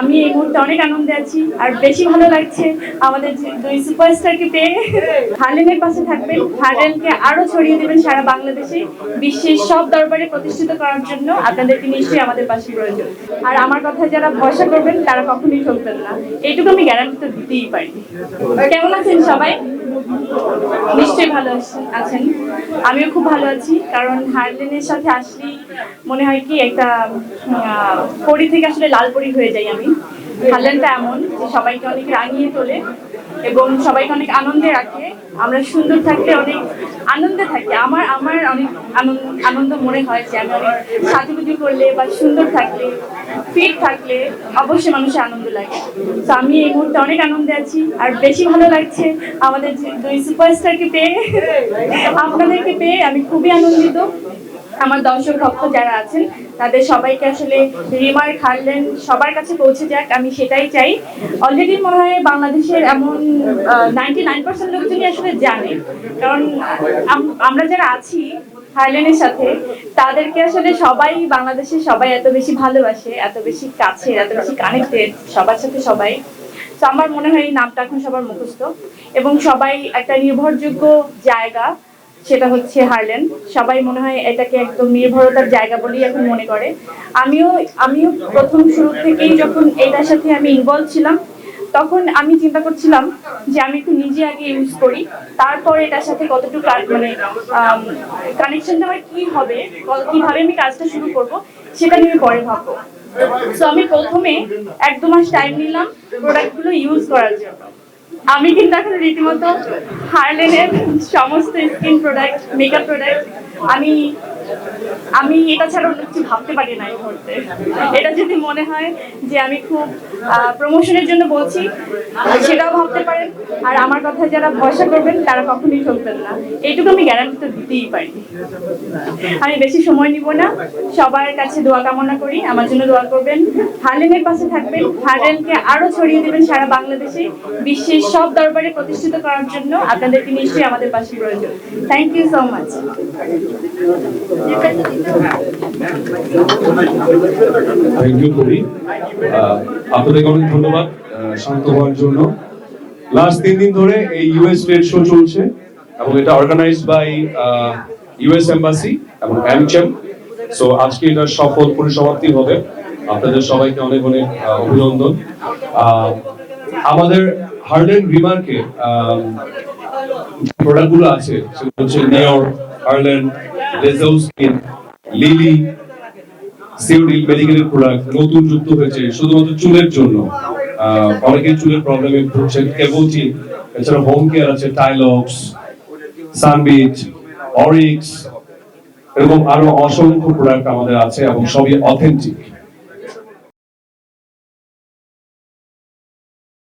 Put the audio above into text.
আমি এই মুহূর্তে অনেক আনন্দে আছি আর বেশি ভালো লাগছে আমাদের দুই সুপারস্টারকে পেয়ে। হার্লেনের পাশে থাকবেন। হার্লেনকে আরও ছড়িয়ে দেবেন সারা বাংলাদেশে, বিশ্বের সব দরবারে প্রতিষ্ঠিত করার জন্য। আপনাদেরকে নিশ্চয়ই আমাদের পাশে প্রয়োজন। আর আমার কথা যারা ভরসা করবেন, তারা কখনোই ঠকবেন না। এইটুকু আমি গ্যারান্টি তো দিতেই পারি। কেমন আছেন সবাই? নিশ্চয়ই ভালো আছেন। আমিও খুব ভালো আছি, কারণ হার্লেনের সাথে আসলে মনে হয় কি একটা পরি থেকে আসলে লাল পরি হয়ে যাই আমি। হারলেনটা এমন যে সবাইকে অনেক রাঙিয়ে তোলে। এবং সবাইকে অনেক আনন্দে রাখে। আমরা সুন্দর থাকলে অনেক আনন্দে থাকি। আমার আমার অনেক আনন্দ মনে হয় যে আমি অনেক সাজুগুজু করলে বা সুন্দর থাকলে ফিট থাকলে অবশ্যই মানুষের আনন্দ লাগে। তো আমি এই মুহূর্তে অনেক আনন্দে আছি আর বেশি ভালো লাগছে আমাদের দুই সুপারস্টারকে পেয়ে, আপনাদেরকে পেয়ে আমি খুবই আনন্দিত। আমার দর্শক ভক্ত যারা আছেন, তাদের সবাইকে আসলে রিমার খারলেন সবার কাছে পৌঁছে যাক, আমি সেটাই চাই। অলরেডি মনে হয় বাংলাদেশের এমন নাইনটি নাইন পার্সেন্ট লোকজনই আসলে জানে। কারণ আমরা যারা আছি হারলেনের সাথে, তাদেরকে আসলে সবাই বাংলাদেশের সবাই এত বেশি ভালোবাসে, এত বেশি কাছে এত বেশি কানেক্টেড সবার সাথে সবাই। তো আমার মনে হয় এই নামটা এখন সবার মুখস্থ। এবং সবাই একটা নির্ভরযোগ্য জায়গা সেটা হচ্ছে হারলেন সবাই মনে হয় এটাকে একদম নির্ভরতার জায়গা বলেই এখন মনে করে। আমিও আমিও প্রথম শুরু থেকেই যখন এটার সাথে আমি ইনভলভ ছিলাম, তখন আমি চিন্তা করছিলাম যে আমি একটু নিজে আগে ইউজ করি। তারপরে এটার সাথে কতটুকু মানে কানেকশনটা আমার কি হবে কীভাবে আমি কাজটা শুরু করব, সেটা নিয়ে পরে ভাববো। তো আমি প্রথমে এক দু মাস টাইম নিলাম প্রোডাক্টগুলো ইউজ করার জন্য। আমি কিন্তু এখন রীতিমতো হারলেনের সমস্ত স্কিন প্রোডাক্ট মেকআপ প্রোডাক্ট আমি আমি এটা ছাড়া অন্য কিছু ভাবতে পারি না এই মুহূর্তে। এটা যদি মনে হয় যে আমি খুব প্রমোশনের জন্য বলছি, সেটাও ভাবতে পারেন আর আমার কথা যারা ভরসা করবেন, তারা কখনোই ঠকবেন না। এইটুকু আমি গ্যারান্টি তো দিতেই পারি। আমি বেশি সময় নিব না। সবার কাছে দোয়া কামনা করি। আমার জন্য দোয়া করবেন। হার্লেনের পাশে থাকবেন। হার্লেনকে আরও ছড়িয়ে দেবেন সারা বাংলাদেশে। বিশ্বের সব দরবারে প্রতিষ্ঠিত করার জন্য আপনাদেরকে নিশ্চয়ই আমাদের পাশে প্রয়োজন। Thank you so much you আপনাদেরকে অনেক ধন্যবাদ শান্ত হওয়ার জন্য। লাস্ট তিন দিন ধরে এই ইউএস ট্রেড শো চলছে এবং এটা অর্গানাইজ বাই ইউএস এম্বাসি এবং অ্যামচেম সো আজকে এটা সফল পরিসমাপ্তি হবে। আপনাদের সবাইকে অনেক অনেক অভিনন্দন। আমাদের হার্লেন রিমার্কে প্রোডাক্টগুলো আছে, সেগুলো হচ্ছে নিয়র রেজাউ স্কিন লিলি সিওডি মেডিকেলের প্রোডাক্ট নতুন যুক্ত হয়েছে, শুধুমাত্র চুলের জন্য। অনেকের চুলের প্রবলেমে ভুগছে। কেবোটিন এছাড়া হোম কেয়ার আছে টাইলক্স সানবিট অরিক্স এরকম আরও অসংখ্য প্রোডাক্ট আমাদের আছে এবং সবই অথেন্টিক